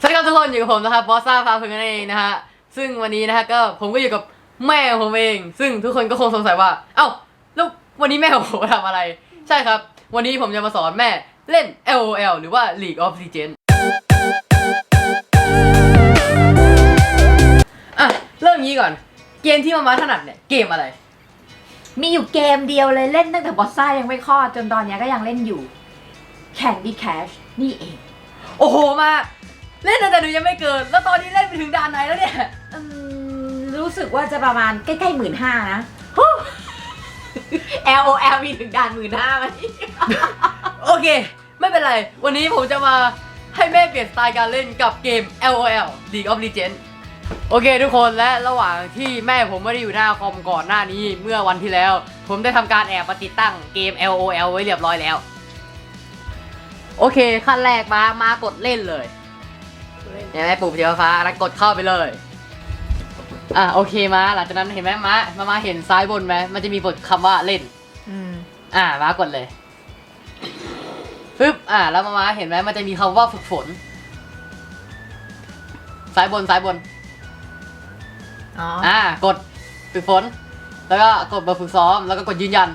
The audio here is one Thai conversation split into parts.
สวัสดีครับทุกคนอยู่กับผมนะครับบอสซ่าพาเพลินนั่นเองนะฮะซึ่งวันนี้นะฮะก็ผมก็อยู่กับแม่ของผมเอง ซึ่งทุกคนก็คงสงสัยว่า เอ้าแล้ววันนี้แม่ของผมทำอะไร ใช่ครับ วันนี้ผมจะมาสอนแม่เล่น LOL หรือว่า League of Legends อะ เริ่มงี้ก่อน เกมที่มามาถนัดเนี่ย เกมอะไร มีอยู่เกมเดียวเลยเล่นตั้งแต่บอสซ่ายังไม่คลอดจนตอนเนี้ยก็ยังเล่นอยู่ Candy Cash นี่เอง โอ้โหมา เล่นตั้งแต่หนูยังไม่เกิด แล้วตอนนี้เล่นไปถึงด่านไหนแล้วเนี่ยอืมรู้สึกว่าจะประมาณใกล้ๆหมื่นห้านะ L O L มีถึงด่านหมื่นห้าไหมโอเค ไม่เป็นไร วันนี้ผมจะมาให้แม่เปลี่ยนสไตล์การเล่นกับเกม LOL League of Legends โอเคทุกคนและระหว่างที่แม่ผมไม่ได้อยู่หน้าคอมก่อนหน้านี้เมื่อวันที่แล้ว ผมได้ทำการแอบมาติดตั้งเกม LOL ไว้เรียบร้อยแล้ว โอเคขั้นแรกมามากดเล่นเลย เห็นไหมปุ่มสีฟ้าแล้วกดเข้าไปเลย อะโอเคมาหลังจากนั้นเห็นไหมมามามาเห็นซ้ายบนไหมมันจะมีบทคำว่าเล่น อืมอ่ามากดเลยปึ๊บอ่าแล้วมามาเห็นไหมมันจะมีคำว่าฝึกฝน ซ้ายบนซ้ายบนอ๋ออ่ากดฝึกฝน แล้วก็กดมาฝึกซ้อมแล้วก็กดยืนยัน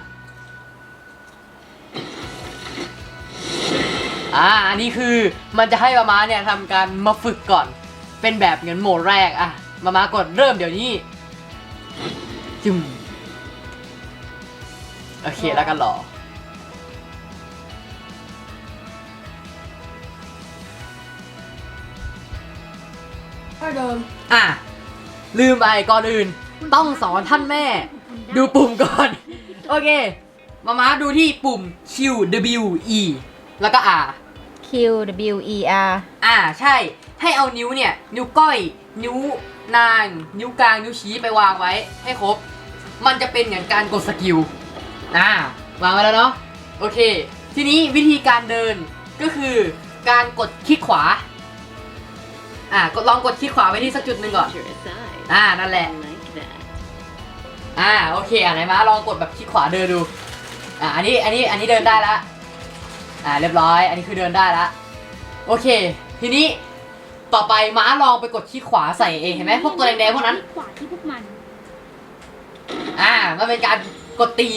อ่าอันนี้คือมันจะให้มามาเนี่ยทำการมาฝึกก่อน เป็นแบบเงินโหมดแรกอะ มามากดเริ่มเดี๋ยวนี้จุ่มโอเคแล้วก็รอก็เดิมอะ ลืมไปก่อนอื่น ต้องสอนท่านแม่ ดูปุ่มก่อน โอเค มามาดูที่ปุ่ม Q W E แล้วก็ R Q W E R อ่าใช่ ให้เอานิ้วเนี่ย นิ้วก้อย นิ้วนาง นิ้วกลาง นิ้วชี้ไปวางไว้ ให้ครบ มันจะเป็นเหมือนการกดสกิลอ่าวางไว้แล้วเนาะโอเค ทีนี้วิธีการเดินก็คือการกดคลิกขวาอ่ากดลองกดคลิกขวาไว้ที่สักจุดหนึ่งก่อนอ่านั่นแหละอ่าโอเคอะไหนมาลองกดแบบคลิกขวาเดินดูอ่าอันนี้อันนี้อันนี้เดินได้ละ อ่าเรียบร้อย อันนี้คือเดินได้ละโอเค ทีนี้ต่อไปม้าลองไปกดคลิกขวาใส่เองเห็นไหมพวกตัวแดงๆพวกนั้น ขวาที่พวกมัน อ่ามันเป็นการกดตี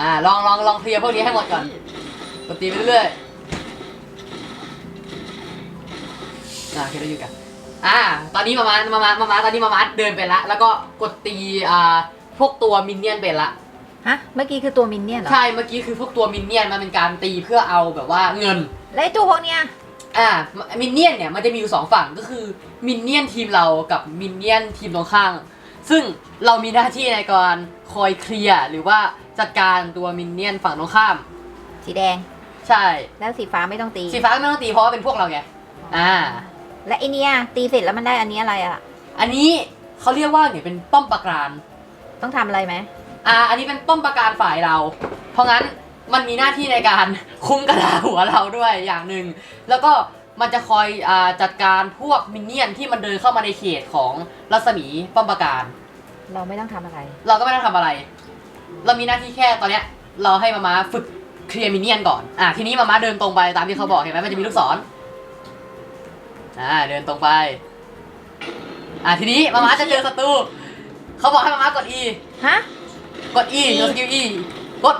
อ่าลองลองลองเคลียร์พวกนี้ให้หมดก่อนกดตีไปเรื่อยๆอ่าโอเคเราอยู่กันอ่า ตอนนี้มามามามามามาตอนนี้มามาเดินไปละ แล้วก็กดตีอ่าพวกตัวมินเนี่ยนไปละ ฮะ เมื่อกี้คือตัวมินเนี่ยนเหรอ ใช่เมื่อกี้คือพวกตัวมินเนี่ยนมันเป็นการตีเพื่อเอาแบบว่าเงิน แล้วไอ้ตัวพวกเนี้ย อ่ามินเนี่ยนเนี่ยมันจะมีอยู่สองฝั่งก็คือมินเนี่ยนทีมเรากับมินเนี่ยนทีมตรงข้าง ซึ่งเรามีหน้าที่ในการคอยเคลียร์หรือว่าจัดการตัวมินเนี่ยนฝั่งตรงข้าม สีแดง ใช่ แล้วสีฟ้าไม่ต้องตี สีฟ้าไม่ต้องตีเพราะว่าเป็นพวกเราไง อ่า และไอเนี้ยตีเสร็จแล้วมันได้อันนี้อะไรอะ อันนี้เขาเรียกว่าเนี่ยเป็นป้อมปราการ ต้องทำอะไรไหม อ่า อันนี้เป็นป้อมปราการฝ่ายเรา เพราะงั้นมันมีหน้าที่ในการคุ้มกระลาหัวเราด้วยอย่างหนึ่ง แล้วก็มันจะคอยอ่าจัดการพวกมินเนี่ยนที่มันเดินเข้ามาในเขตของรัศมีป้อมปราการ เราไม่ต้องทำอะไร เราก็ไม่ต้องทำอะไร เรามีหน้าที่แค่ตอนเนี้ย เราให้มาม้าฝึกเคลียร์มินเนี่ยนก่อน อะทีนี้มาม้าเดินตรงไปตามที่เขาบอกเห็นไหมมันจะมีลูกศร อ่า เดินตรงไป อะทีนี้มาม้าจะเจอศัตรูเขาบอกให้มาม้ากด E ฮะ กด E กดสกิล E กด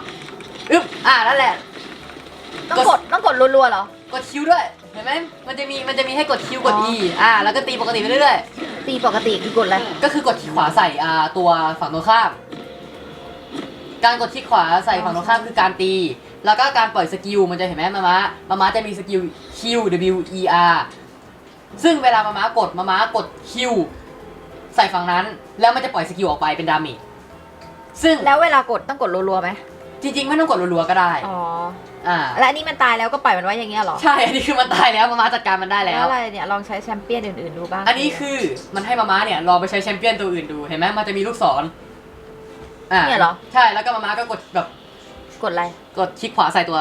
อึ๊บอ่านั่นแหละ ต้องกดต้องกดรัวๆเหรอ กดคิวด้วยเห็นไหมมันจะมีมันจะมีให้กดคิวกด E อ่าแล้วก็ตีปกติไปเรื่อยๆตีปกติคือกดอะไรก็คือกดคลิกขวาใส่อ่าตัวฝั่งตรงข้าม การกดคลิกขวาใส่ฝั่งตรงข้ามคือการตี แล้วก็การปล่อยสกิลมันจะเห็นไหมมาม้ามาม้าจะมีสกิล Q W E R ซึ่งเวลามาม้ากดมาม้ากด Q ใส่ฝั่งนั้น แล้วมันจะปล่อยสกิลออกไปเป็นดาเมจ ซึ่งแล้วเวลากดต้องกดรัวๆไหมจริงๆ ไม่ต้องกดรัวๆก็ได้อ๋ออ่าและอันนี้มันตายแล้วก็ปล่อยมันไว้อย่างเงี้ยเหรอใช่อันนี้คือมันตายแล้วมาม้าจัดการมันได้แล้วอะไรเนี่ยลองใช้แชมเปี้ยนอื่นๆดูบ้างอันนี้คือมันให้มาม้าเนี่ยลองไปใช้แชมเปี้ยนตัวอื่นดูเห็นไหมมันจะมีลูกศรอ่าเนี่ยเหรอใช่แล้วก็มาม้าก็กดแบบกดอะไรกดคลิกขวาใส่ตัว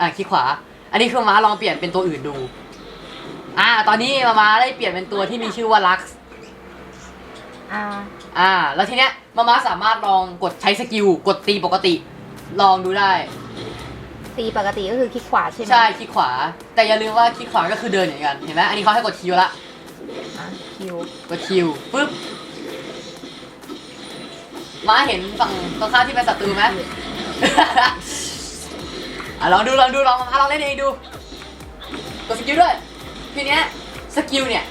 อ่าคลิกขวา อันนี้คือม้าลองเปลี่ยนเป็นตัวอื่นดู อ่า ตอนนี้มาม้าได้เปลี่ยนเป็นตัวที่มีชื่อว่าลักซ์ อ่าอ่า แล้วทีเนี้ยมาม้าสามารถลองกดใช้สกิลกดตีปกติ ลองดูได้ ตีปกติก็คือคลิกขวาใช่ไหมใช่คลิกขวา แต่อย่าลืมว่าคลิกขวาก็คือเดินอย่างกันเห็นไหมอันนี้เขาให้กดคิวละอะคิวกดคิวปึ๊บม้าเห็นฝั่งตรงข้ามที่เป็นศัตรูไหม อะลองดูลองดูลองมาลองเล่นเองดูกดสกิลด้วยทีเนี้ยสกิลเนี่ย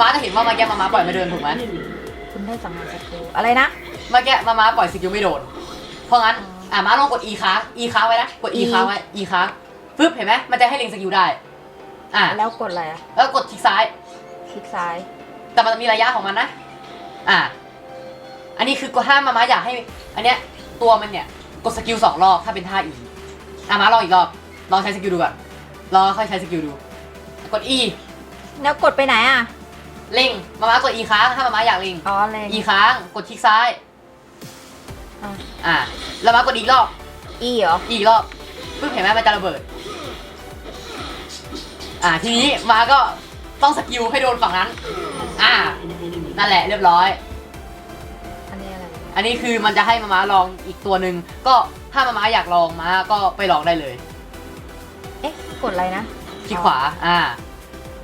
ม้าจะเห็นว่ามาแกมาม้าปล่อยไม่เดินถูกไหม คุณได้สังหารศัตรูอะไรนะมาแกมาม้าปล่อยสกิลไม่โดน เพราะงั้น อะม้าลองกด E ค้าง E ค้างไว้นะ กด E E ค้างไว้ E ค้างปึ๊บเห็นไหมมันจะให้เล็งสกิลได้ อะแล้วกดอะไรอะแล้วกดคลิกซ้าย คลิกซ้าย แต่มันมีระยะของมันนะ อะ อันนี้คือกดห้ามมาม้าอยากให้ อันเนี้ยตัวมันเนี่ยกดสกิลสองรอบถ้าเป็นท่า E อะม้าลองอีกรอบ ลองใช้สกิลดูก่อน ลองค่อยใช้สกิลดู กด E แล้วกดไปไหนอะ เล็งมาม้ากด E ค้างถ้ามาม้าอยากเล็งอ๋อเลย E ค้างกดคลิกซ้าย อะอะแล้วม้ากดอีกรอบอีเหรออีกรอบปึ๊บเห็นไหมมันจะระเบิด อ่าทีนี้มาก็ต้องสกิลให้โดนฝั่งนั้น อ่า นั่นแหละเรียบร้อย อันนี้อะไรอันนี้คือมันจะให้มาม้าลองอีกตัวหนึ่งก็ถ้ามาม้าอยากลองม้าก็ไปลองได้เลย เอ๊ะกดอะไรนะคลิกขวา อ่า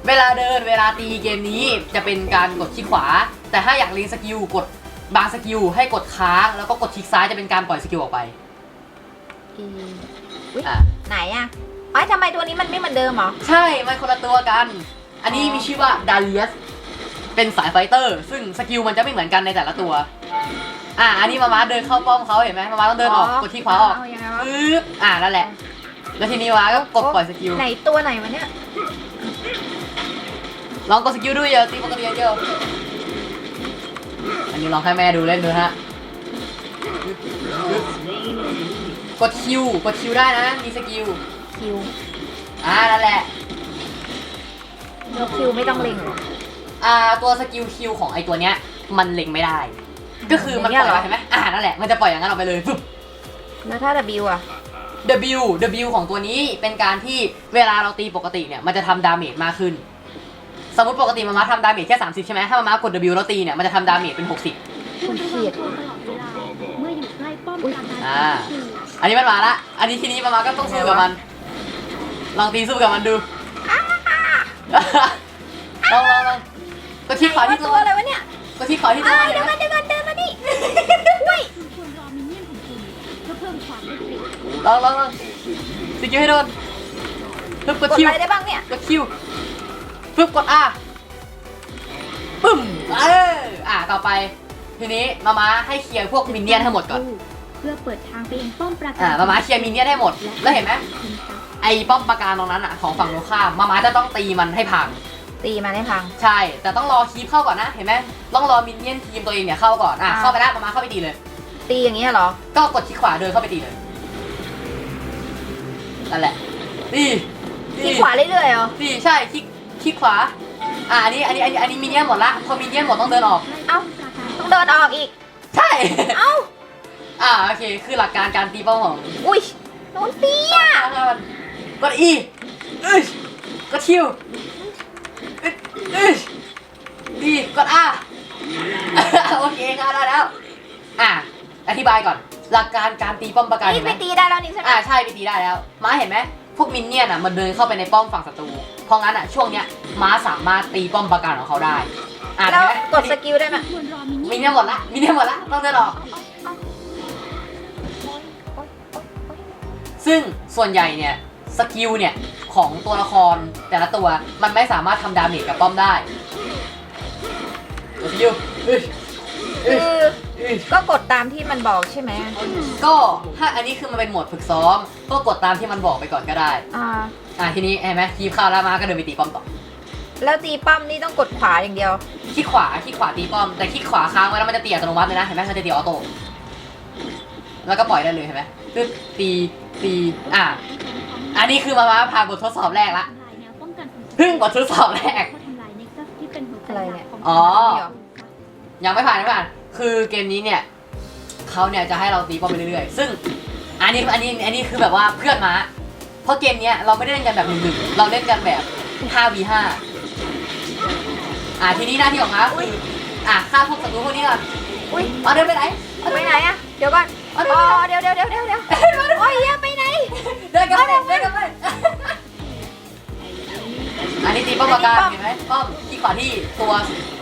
เวลาเดินเวลาตีเกมนี้จะเป็นการกดคลิกขวา แต่ถ้าอยากเรียนสกิลกดบางสกิลให้กดค้างแล้วก็กดคลิกซ้ายจะเป็นการปล่อยสกิลออกไปอีอุ๊ยอ่าไหนอะไอ้ยทำไมตัวนี้มันไม่เหมือนเดิมเหรอ ใช่มันคนละตัวกัน อันนี้มีชื่อว่าดาเลียสเป็นสายไฟเตอร์ ซึ่งสกิลมันจะไม่เหมือนกันในแต่ละตัวอ่าอันนี้มาม้าเดินเข้าป้อมเขาเห็นไหมมาม้าต้องเดินออกอ๋อกดที่ขวาออกเอายังไงวะปึ๊บอ่านั่นแหละ แล้วทีนี้มาก็กดปล่อยสกิลไหนตัวไหนวะเนี่ย ลองกดสกิลดูเยอะตีปกติเยอะอันนี้ลองให้แม่ดูเล่นดูฮะ กดคิว กดคิวได้นะ มีสกิล คิวอ่านั่นแหละแล้วคิวไม่ต้องเล็งเหรอ อ่า ตัวสกิลคิวของไอตัวเนี้ย มันเล็งไม่ได้ ก็คือมันปล่อยมาเห็นไหมอ่า นั่นแหละ มันจะปล่อยอย่างนั้นออกไปเลยปึ๊บ แล้วถ้า W อะ W W ของตัวนี้เป็นการที่เวลาเราตีปกติเนี่ย มันจะทำดาเมจมากขึ้น สมมติปกติมามาทำดาเมจแค่ 30 ใช่ไหมถ้ามามากด W แล้วตีเนี่ย มันจะทำดาเมจเป็น60คุณระวังตัวตลอดเวลาเมื่ออยู่ใกล้ป้อมปราการอ่า คืออันนี้มันมาละ อันนี้ทีนี้มามาก็ต้องสู้กับมัน ลองตีสู้กับมันดู ลองลองลองก็ที่ขวาที่ตัตัววอะไรวะเนี่ยก็ที่ขวาที่ตัวอ้ายเห็นเดี๋ยวไหมกันเดี๋ยวกันเดินมานี่อุ้ยคุณควรรอมินเนี่ยนของคุณเพื่อเพิ่มความได้เปรียบลองลองลองสกิลให้โดนปึ๊บกดกดคิวอะไรได้บ้างเนี่ย กดคิว ปึ๊บกด R ปึ้มเอออ่าต่อไป ทีนี้มาม้าให้เคลียร์พวกมินเนี่ยนให้หมดก่อน เพื่อเปิดทางไปยังป้อมปราการอ่ามาม้าเคลียร์มินเนี่ยนให้หมด แล้วเห็นไหมคุณทรัพย์ไอ้ป้อมปราการตรงนั้นอะของฝั่งตรงข้ามมาม้าจะต้องตีมันให้พัง ตีมาได้พัง ใช่ แต่ต้องรอคีปเข้าก่อนนะ เห็นไหมต้องรอมินเนี่ยนทีมตัวเองเนี่ยเข้าก่อน อะ อ่า เข้าไปแล้วมาม้าเข้าไปตีเลย ตีอย่างเงี้ยเหรอ ก็กดคลิกขวาเดินเข้าไปตีเลย นั่นแหละ ตีตีที่ขวาเรื่อยๆเหรอ ตีใช่คลิก คลิกขวา อ่าอันนี้อันนี้อันนี้อันนี้มินเนี่ยนหมดละ พอมินเนี่ยนหมดต้องเดินออกใกล้ป้อมปราการต้องเดินออกอีก ใช่ เอ้า อ่าโอเค คือหลักการการตีเป้าของอุ้ยโดนตีอะกด E เอ้ยกดคิวเอ้ยเอ้ยดีกด R โอเคงานได้แล้ว อะอธิบายก่อน หลักการการตีป้อมปราการนี่เห็นไหไปมตีได้แล้วนี่ใช่ไหมอ่าใช่ไปตีได้แล้วม้าเห็นไหมพวกมินเนี่ยนอะมันเดินเข้าไปในป้อมฝั่งศัตรู เพราะงั้นอะช่วงเนี้ยม้าสามารถตีป้อมปราการของเขาได้อะแล้วเห็นไหมกดสกิลได้ไหมควรรอมินมิเนี่ยนเนี่ยนหมดละมินเนี่ยนหมดละต้องเดินออก ซึ่งส่วนใหญ่เนี่ยสกิลเนี่ยของตัวละครแต่ละตัวมันไม่สามารถทำดาเมจกับป้อมได้ตัวสกิลเอ้ยเอ้คืยอเอ้ยก็กดตามที่มันบอกใช่ไหมก็ถ้าอันนี้คือมันเป็นโหมดฝึกซ้อม ก็กดตามที่มันบอกไปก่อนก็ได้ อ่า อะทีนี้เห็นไหมคีบเข้าแล้วมาก็เดินไปตีป้อมต่อแล้วตีปั้มนี่ต้องกดขวาอย่างเดียว ขี้ขวาขี้ขวาตีป้อมแต่ขี้ขวาค้างไว้แล้วมันจะตีอัตโนมัติเลยนะเห็นไหมมันจะตีออโต้แล้วก็ปล่อยได้เลยเห็นไหมตึ๊ดตีตีอะอันนี้คือมามาผ่านบททดสอบแรกละทำลายแนวป้องกันของศัตรูเพิ่งบททดสอบแรกเพื่อทำลายเน็กซัสที่เป็นหัวใจอะไรหลัเนี่กยของอ๋อนี่เหรอยังไม่ผ่านยังไม่ผ่าน คือเกมนี้เนี่ยเขาเนี่ยจะให้เราตีป้อมไปเรื่อยๆ ซึ่งอันนี้อันนี้อันนี้คือแบบว่าเพื่อนมาเพ ราะเกมเนี้ยเราไม่ได้เล่นกันแบบหนึ่งๆเราเล่นกันแบบ 5v5 อ่าทีนี้หน้าที่ของม้าคืออะฆ่าพวกศัตรูพวกนี้ก่อนอุ้ยมาเดินไปไหนไปไหนอะเดี๋ยวก่อนเอาเดิอ๋นอไปไหนเดี๋ยวเดี๋ยวเดี๋ยวเดี๋ยวเดี๋ยวโอ้ยอย่าไปไหน เดินกลับไปเดินกลับไปอันนี้ตีป้อมปราการเห็นไหมป้อมที่ขวาที่ตัว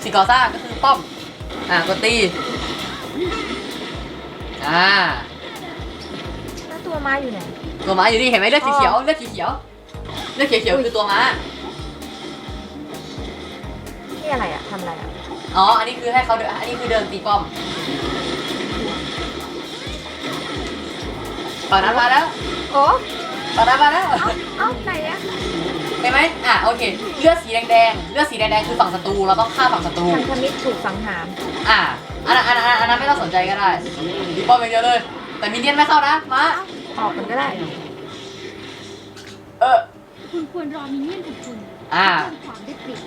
สิกอซ่าก็คือป้อม อ่ากดตี อ่าแล้วตัวม้าอยู่ไหน ตัวม้าอยู่นี่เห็นไหมเลือดสีเขียวเลือดสีเขียวเลือดเขียวๆคือตัวม้านี่อะไรอะทำอะไรอะอ๋อ อันนี้คือให้เขาเดินอันนี้คือเดินตีป้อมฝั่งนั้นมาแล้วโอ้ฝั่งนั้นมาแล้ว เอ้าไหนอะเห็นไหมอะโอเค เลือดสีแดงๆ เลือดสีแดงๆคือฝั่งศัตรูเราต้องฆ่าฝั่งศัตรูพันธมิตรถูกสังหาร อะอันนั้นอันนั้นอันนั้นไม่ต้องสนใจก็ได้ตีป้อมอย่างเดียวเลย แต่มินเนี่ยนไม่เข้านะ มา ออกมันก็ได้ เออ คุณควรรอมินเนี่ยนของคุณอ่า เพิ่มความได้เปรียบ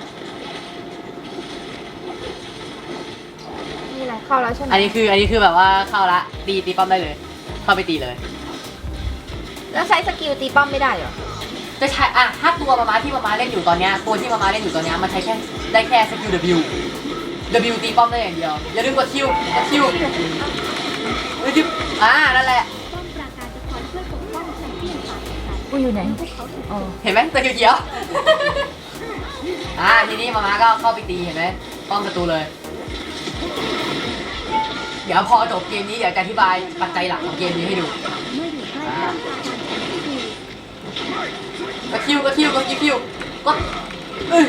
นี่อะไรเข้าแล้วใช่ไหมอันนี้คืออันนี้คือแบบว่าเข้าละตีตีป้อมได้เลย เข้าไปตีเลย แล้วใช้สกิลตีป้อมไม่ได้เหรอ จะใช้อะถ้าตัวมามาที่มามาเล่นอยู่ตอนเนี้ยตัวที่มามาเล่นอยู่ตอนเนี้ยมันใช้แค่ได้แค่สกิล W W ตีป้อมได้อย่างเดียวอย่าลืมกดคิวกดคิวกดคิวอ่านั่นแหละ กูอยู่ไหนพวกเขาถูกอ๋อเห็นไหมตัวเขียวๆอ่าทีนี้มามาก็เข้าไปตีเห็นไหมป้อมประตูเลย เดี๋ยวพอจบเกมนี้เดี๋ยวจะอธิบายปัจจัยหลักของเกมนี้ให้ดูเมื่ออยู่ใกล้ป้อมปราการที่ดีกดคิวกดคิวกดคิวกดเอ้ย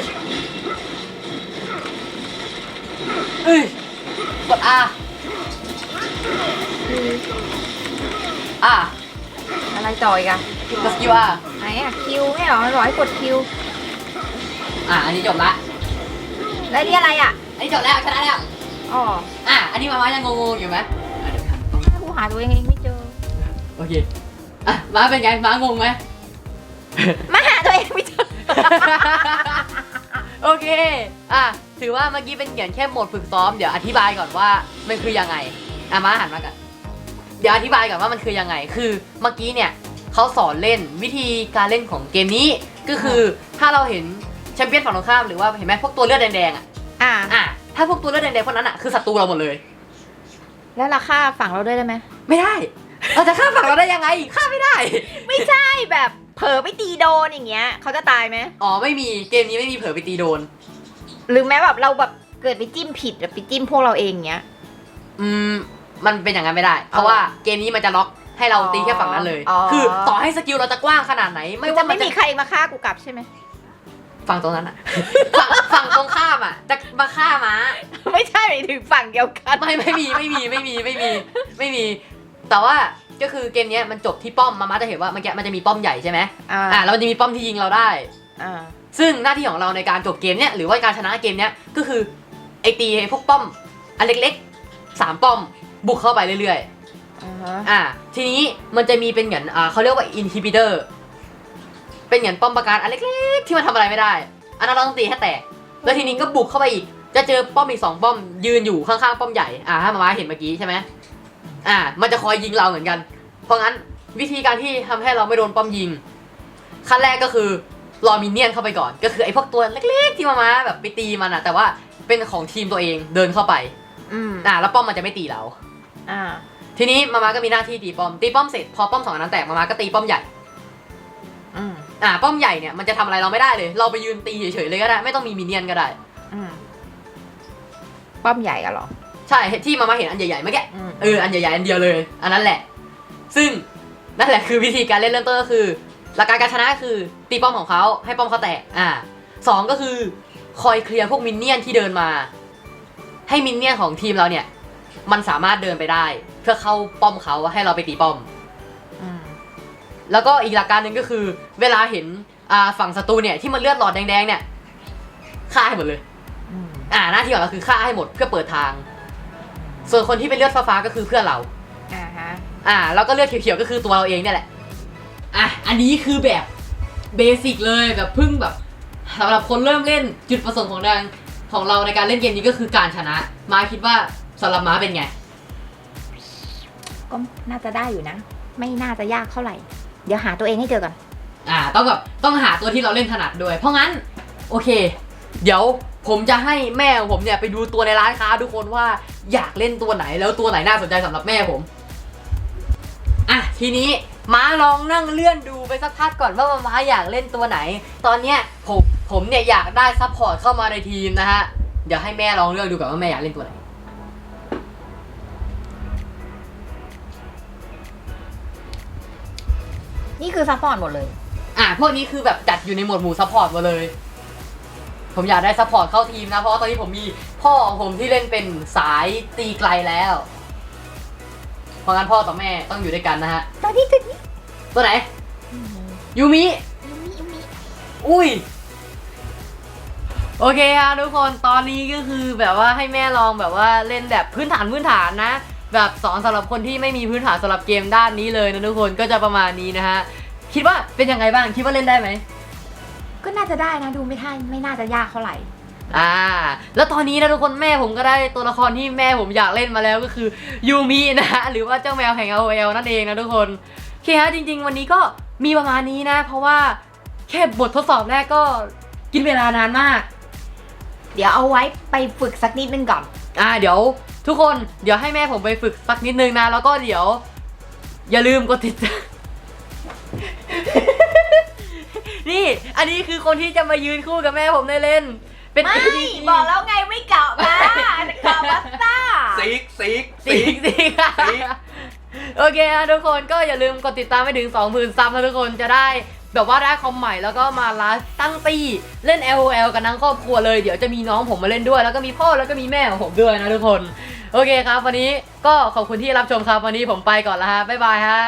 เอ้ยกด R คืออะ อะไรต่ออีกอะกดสกิล R ไหนอะคิวไม่เหรอมันบอกให้กดคิวอะอันนี้จบละแล้วนี่อะไรอะอันนี้จบแล้วชนะแล้วอ๋ออะอันนี้มามายังงงๆอยู่ไหมอะเดี๋ยวหันกล้องกูหาตัวเองเองไม่เจอ โอเคอะม้าเป็นไงม้างงไหม มาหาตัวเองไม่เจอ โอเค อะ ถือว่าเมื่อกี้เป็นเขียนแค่โหมดฝึกซ้อม เดี๋ยวอธิบายก่อนว่า มันคือยังไง อะ มาหันมากัน เดี๋ยวอธิบายก่อนว่ามันคือยังไง คือเมื่อกี้เนี่ยเขาสอนเล่นวิธีการเล่นของเกมนี้ก็คือถ้าเราเห็นแชมเปี้ยนฝั่งตรงข้ามหรือว่าเห็นไหมพวกตัวเลือดแดงๆอะอ่า อะถ้าพวกตัวเลือดแดงๆพวกนั้นอะคือศัตรูเราหมดเลย แล้วราคาฝั่งเราด้วยได้ไหมไม่ได้ เราจะฆ่าฝั่งเราได้ยังไงฆ่าไม่ได้ ไม่ใช่แบบเผลอไปตีโดนอย่างเงี้ยเขาจะตายไหมอ๋อไม่มีเกมนี้ไม่มีเผลอไปตีโดน หรือแม้แบบเราแบบเกิดไปจิ้มผิดแบบไปจิ้มพวกเราเองเงี้ย อืม มันเป็นอย่างนั้นไม่ได้ เพราะว่าเกมนี้มันจะล็อกให้เราตีแค่ฝั่งนั้นเลย อ๋อ คือต่อให้สกิลเราจะกว้างขนาดไหน ไม่ไม่ว่าว่ามัไม่นจะมีใครมาฆ่ากูกลับใช่ไหม ฝั่งตรงนั้นอะ ฝั่งฝั่งตรงข้ามอะจะมาฆ่าม้า ไม่ใช่หมายถึงฝั่งเดียวกันไม่ไม่มีไม่มีไม่มีไม่มีไม่มี แต่ว่าก็คือเกมเนี้ยมันจบที่ป้อมมาม้าจะเห็นว่าเมื่อกี้มันจะมีป้อมใหญ่ใช่ไหมอ่าอ่าแล้วมันจะมีป้อมที่ยิงเราได้ อ่าซึ่งหน้าที่ของเราในการจบเกมเนี้ยหรือว่าการชนะเกมเนี้ยก็คือไอตีไอ้พวกป้อมอันเล็กๆสามป้อม บุกเข้าไปเรื่อยๆอ่าฮะอ่า ทีนี้มันจะมีเป็นเหมือนอ่าเขาเรียกว่า inhibitor เป็นเหมือนป้อมปราการอันเล็กๆ ที่มันทำอะไรไม่ได้ อันนั้นเราต้องตีให้แตก แล้วทีนี้ก็บุกเข้าไปอีก จะเจอป้อมอีกสองป้อมยืนอยู่ข้างๆป้อมใหญ่ อ่าถ้ามามาเห็นเมื่อกี้ใช่ไหมอ่า มันจะคอยยิงเราเหมือนกัน เพราะงั้นวิธีการที่ทำให้เราไม่โดนป้อมยิง ขั้นแรกก็คือรอมินเนี่ยนเข้าไปก่อน ก็คือไอ้พวกตัวเล็กๆ ที่มามาแบบไปตีมันอะแต่ว่าเป็นของทีมตัวเองเดินเข้าไป อืมอ่าแล้วป้อมมันจะไม่ตีเรา อ่า ทีนี้มามาก็มีหน้าที่ตีป้อม ตีป้อมเสร็จพอป้อมสองอันนั้นแตกมามาก็ตีป้อมใหญ่ อืมอ่า ป้อมใหญ่เนี่ยมันจะทำอะไรเราไม่ได้เลย เราไปยืนตีเฉยๆเลยก็ได้ ไม่ต้องมีมินเนี่ยนก็ได้ อืมป้อมใหญ่กันเหรอ ใช่ที่มามาเห็นอันใหญ่ๆเมื่อกี้อืมเอออันใหญ่ๆอันเดียวเลย อันนั้นแหละ ซึ่งนั่นแหละคือวิธีการเล่นเริ่มต้นก็คือ หลักการการชนะก็คือตีป้อมของเขาให้ป้อมเขาแตกอ่าสองก็คือคอยเคลียร์พวกมินเนี่ยนที่เดินมา ให้มินเนี่ยนของทีมเราเนี่ย มันสามารถเดินไปได้ เพื่อเข้าป้อมเขาให้เราไปตีป้อมอืมแล้วก็อีกหลักการหนึ่งก็คือ เวลาเห็นอ่าฝั่งศัตรูเนี่ยที่มันเลือดหลอดแดงๆเนี่ยฆ่าให้หมดเลยอืมอ่าหน้าที่ของเราคือฆ่าให้หมดเพื่อเปิดทาง ส่วนคนที่เป็นเลือดฟ้าๆก็คือเพื่อนเราอ่าฮะอ่าแล้วก็เลือดเขียวๆก็คือตัวเราเองเนี่ยแหละอะอันนี้คือแบบเบสิกเลยแบบเพึ่งแบบสำหรับคนเริ่มเล่นจุดประสงค์ของดังของเราในการเล่นเกมนี้ก็คือการชนะ มาคิดว่า สำหรับม้าเป็นไง ก็น่าจะได้อยู่นะ ไม่น่าจะยากเท่าไหร่ เดี๋ยวหาตัวเองให้เจอก่อน อ่า ต้องแบบต้องหาตัวที่เราเล่นถนัดด้วย เพราะงั้น โอเค เดี๋ยวผมจะให้แม่ของผมเนี่ยไปดูตัวในร้านค้าทุกคนว่าอยากเล่นตัวไหนแล้วตัวไหนน่าสนใจสำหรับแม่ผมอะทีนี้ม้าลองนั่งเลื่อนดูไปสักพักก่อนว่าม้าอยากเล่นตัวไหน ตอนเนี้ยผมผมเนี่ยอยากได้ซัพพอร์ตเข้ามาในทีมนะฮะ เดี๋ยวให้แม่ลองเลือกดูก่อนว่าแม่อยากเล่นตัวไหน นี่คือซัพพอร์ตหมดเลย อะพวกนี้คือแบบจัดอยู่ในหมวดหมู่ซัพพอร์ตมาเลย ผมอยากได้ซัพพอร์ตเข้าทีมนะ เพราะว่าตอนนี้ผมมีพ่อของผมที่เล่นเป็นสายตีไกลแล้ว เพราะงั้นพ่อกับแม่ต้องอยู่ด้วยกันนะฮะ ตอนที่ถึงนี่ตัวไหน ยูมิ ยูมิยูมิอุ้ย โอเคครับทุกคน ตอนนี้ก็คือแบบว่าให้แม่ลองแบบว่าเล่นแบบพื้นฐานพื้นฐานนะ แบบสอนสำหรับคนที่ไม่มีพื้นฐานสำหรับเกมด้านนี้เลยนะทุกคนก็จะประมาณนี้นะฮะคิดว่าเป็นยังไงบ้างคิดว่าเล่นได้ไหมก็น่าจะได้นะดูไม่ท่าไม่น่าจะยากเท่าไหร่อ่าแล้วตอนนี้นะทุกคนแม่ผมก็ได้ตัวละครที่แม่ผมอยากเล่นมาแล้วก็คือยูมินะฮะหรือว่าเจ้าแมวแห่ง LOL นั่นเองนะทุกคนโอเคฮะจริง ๆ วันนี้ก็มีประมาณนี้นะ เพราะว่าแค่บททดสอบแรกก็กินเวลานานมาก เดี๋ยวเอาไว้ไปฝึกสักนิดนึงก่อน อ่าเดี๋ยว ทุกคนเดี๋ยวให้แม่ผมไปฝึกสักนิดนึงนะ แล้วก็เดี๋ยว อย่าลืมกดติดตามนี่ อันนี้คือคนที่จะมายืนคู่กับแม่ผมได้เล่น เป็น ไม่ ADC บอกแล้วไงไม่เกาะมาเกาะวัสต้า ซิกซิกสิงสิงสิง โอเคนะทุกคนก็อย่าลืมกดติดตามไปถึง 20,000ซับนะทุกคนจะได้ แบบว่าได้คอมใหม่แล้วก็มาลฟ์ตั้งตีเล่น LOL กับนังครอบครัวเลย เดี๋ยวจะมีน้องผมมาเล่นด้วย แล้วก็มีพ่อแล้วก็มีแม่ของผมด้วยนะทุกคน โอเคครับ วันนี้ก็ขอบคุณที่รับชมครับวันนี้ผมไปก่อนละฮะบ๊ายบายฮะ